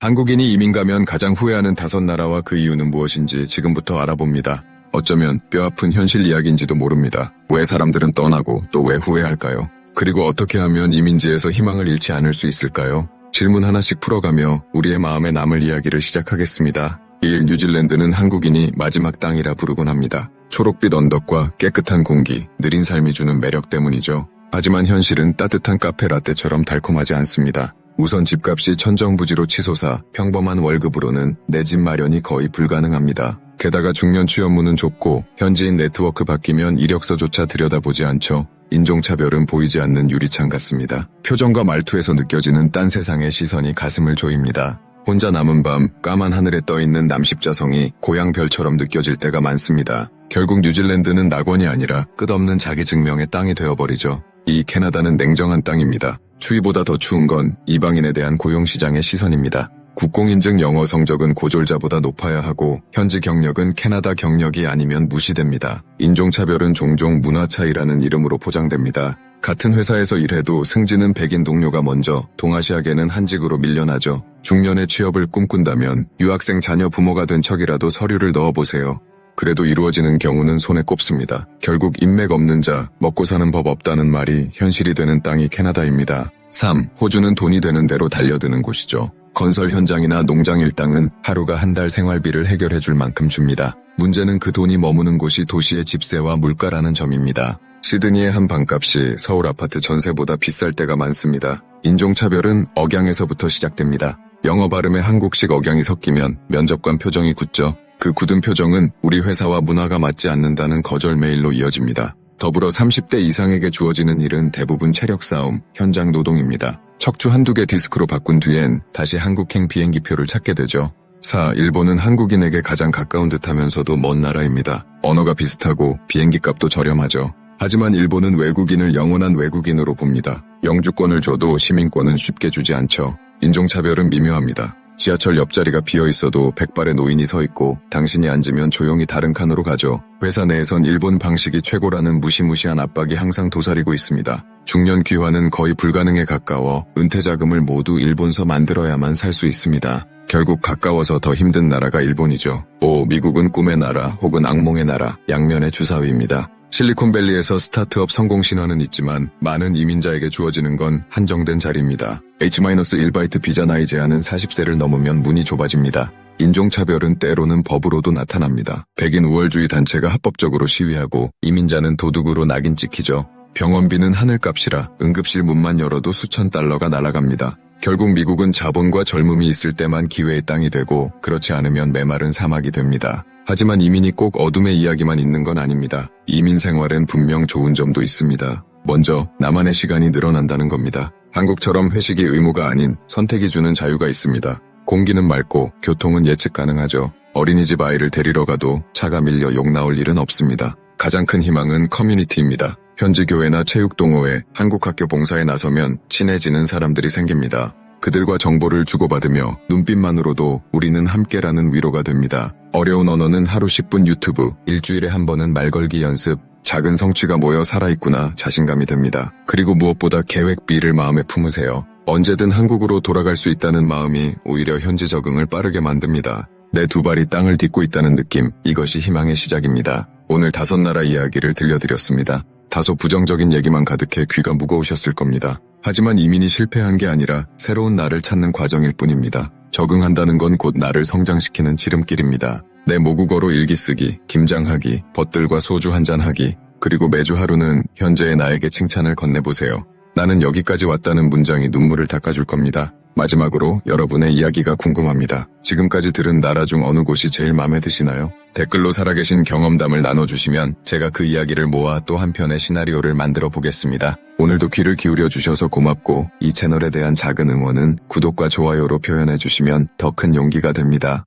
한국인이 이민 가면 가장 후회하는 다섯 나라와 그 이유는 무엇인지 지금부터 알아봅니다. 어쩌면 뼈아픈 현실 이야기인지도 모릅니다. 왜 사람들은 떠나고 또 왜 후회할까요? 그리고 어떻게 하면 이민지에서 희망을 잃지 않을 수 있을까요? 질문 하나씩 풀어가며 우리의 마음에 남을 이야기를 시작하겠습니다. 2일 뉴질랜드는 한국인이 마지막 땅이라 부르곤 합니다. 초록빛 언덕과 깨끗한 공기, 느린 삶이 주는 매력 때문이죠. 하지만 현실은 따뜻한 카페 라떼처럼 달콤하지 않습니다. 우선 집값이 천정부지로 치솟아 평범한 월급으로는 내 집 마련이 거의 불가능합니다. 게다가 중년 취업문은 좁고 현지인 네트워크 바뀌면 이력서조차 들여다보지 않죠. 인종차별은 보이지 않는 유리창 같습니다. 표정과 말투에서 느껴지는 딴 세상의 시선이 가슴을 조입니다. 혼자 남은 밤 까만 하늘에 떠있는 남십자성이 고향 별처럼 느껴질 때가 많습니다. 결국 뉴질랜드는 낙원이 아니라 끝없는 자기 증명의 땅이 되어버리죠. 이 캐나다는 냉정한 땅입니다. 추위보다 더 추운 건 이방인에 대한 고용시장의 시선입니다. 국공인증 영어 성적은 고졸자보다 높아야 하고 현지 경력은 캐나다 경력이 아니면 무시됩니다. 인종차별은 종종 문화 차이라는 이름으로 포장됩니다. 같은 회사에서 일해도 승진은 백인 동료가 먼저 동아시아계는 한직으로 밀려나죠. 중년의 취업을 꿈꾼다면 유학생 자녀 부모가 된 척이라도 서류를 넣어보세요. 그래도 이루어지는 경우는 손에 꼽습니다. 결국 인맥 없는 자, 먹고 사는 법 없다는 말이 현실이 되는 땅이 캐나다입니다. 3. 호주는 돈이 되는 대로 달려드는 곳이죠. 건설 현장이나 농장 일당은 하루가 한 달 생활비를 해결해 줄 만큼 줍니다. 문제는 그 돈이 머무는 곳이 도시의 집세와 물가라는 점입니다. 시드니의 한 방값이 서울 아파트 전세보다 비쌀 때가 많습니다. 인종차별은 억양에서부터 시작됩니다. 영어 발음에 한국식 억양이 섞이면 면접관 표정이 굳죠. 그 굳은 표정은 우리 회사와 문화가 맞지 않는다는 거절 메일로 이어집니다. 더불어 30대 이상에게 주어지는 일은 대부분 체력 싸움, 현장 노동입니다. 척추 한두 개 디스크로 바꾼 뒤엔 다시 한국행 비행기표를 찾게 되죠. 4. 일본은 한국인에게 가장 가까운 듯 하면서도 먼 나라입니다. 언어가 비슷하고 비행기 값도 저렴하죠. 하지만 일본은 외국인을 영원한 외국인으로 봅니다. 영주권을 줘도 시민권은 쉽게 주지 않죠. 인종차별은 미묘합니다. 지하철 옆자리가 비어 있어도 백발의 노인이 서 있고 당신이 앉으면 조용히 다른 칸으로 가죠. 회사 내에선 일본 방식이 최고라는 무시무시한 압박이 항상 도사리고 있습니다. 중년 귀환은 거의 불가능에 가까워 은퇴 자금을 모두 일본서 만들어야만 살 수 있습니다. 결국 가까워서 더 힘든 나라가 일본이죠. 5. 미국은 꿈의 나라 혹은 악몽의 나라, 양면의 주사위입니다. 실리콘밸리에서 스타트업 성공 신화는 있지만 많은 이민자에게 주어지는 건 한정된 자리입니다. H-1바이트 비자 나이 제한은 40세를 넘으면 문이 좁아집니다. 인종차별은 때로는 법으로도 나타납니다. 백인 우월주의 단체가 합법적으로 시위하고 이민자는 도둑으로 낙인 찍히죠. 병원비는 하늘값이라 응급실 문만 열어도 수천 달러가 날아갑니다. 결국 미국은 자본과 젊음이 있을 때만 기회의 땅이 되고 그렇지 않으면 메마른 사막이 됩니다. 하지만 이민이 꼭 어둠의 이야기만 있는 건 아닙니다. 이민 생활엔 분명 좋은 점도 있습니다. 먼저 나만의 시간이 늘어난다는 겁니다. 한국처럼 회식이 의무가 아닌 선택이 주는 자유가 있습니다. 공기는 맑고 교통은 예측 가능하죠. 어린이집 아이를 데리러 가도 차가 밀려 욕 나올 일은 없습니다. 가장 큰 희망은 커뮤니티입니다. 현지 교회나 체육동호회, 한국학교 봉사에 나서면 친해지는 사람들이 생깁니다. 그들과 정보를 주고받으며 눈빛만으로도 우리는 함께라는 위로가 됩니다. 어려운 언어는 하루 10분 유튜브, 일주일에 한 번은 말 걸기 연습, 작은 성취가 모여 살아있구나 자신감이 됩니다. 그리고 무엇보다 계획 B를 마음에 품으세요. 언제든 한국으로 돌아갈 수 있다는 마음이 오히려 현지 적응을 빠르게 만듭니다. 내 두 발이 땅을 딛고 있다는 느낌, 이것이 희망의 시작입니다. 오늘 다섯 나라 이야기를 들려드렸습니다. 다소 부정적인 얘기만 가득해 귀가 무거우셨을 겁니다. 하지만 이민이 실패한 게 아니라 새로운 나를 찾는 과정일 뿐입니다. 적응한다는 건 곧 나를 성장시키는 지름길입니다. 내 모국어로 일기 쓰기, 김장하기, 벗들과 소주 한잔 하기, 그리고 매주 하루는 현재의 나에게 칭찬을 건네보세요. 나는 여기까지 왔다는 문장이 눈물을 닦아줄 겁니다. 마지막으로 여러분의 이야기가 궁금합니다. 지금까지 들은 나라 중 어느 곳이 제일 마음에 드시나요? 댓글로 살아계신 경험담을 나눠주시면 제가 그 이야기를 모아 또 한편의 시나리오를 만들어 보겠습니다. 오늘도 귀를 기울여 주셔서 고맙고 이 채널에 대한 작은 응원은 구독과 좋아요로 표현해 주시면 더 큰 용기가 됩니다.